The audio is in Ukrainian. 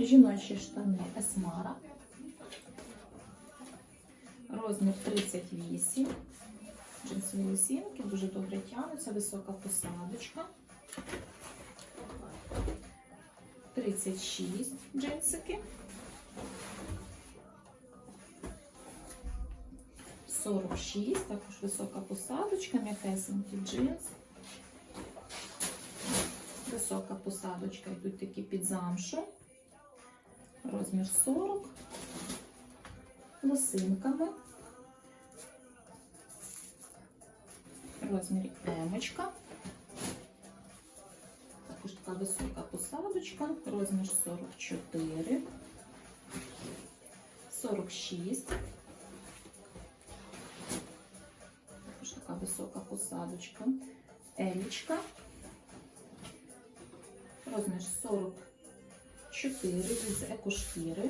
Жіночі штани Есмара. Розмір 38. Джинсові лосінки, дуже добре тягнуться, висока посадочка. 36 джинсики. 46, також висока посадочка, м'якесенький джинс. Висока посадочка, йдуть такі під замшу. Розмір 40. Лосинками. Розмір емочка. Також така висока посадочка. Розмір 44. 46. Також така висока посадочка. Елічка. Розмір 44 з екошкіри.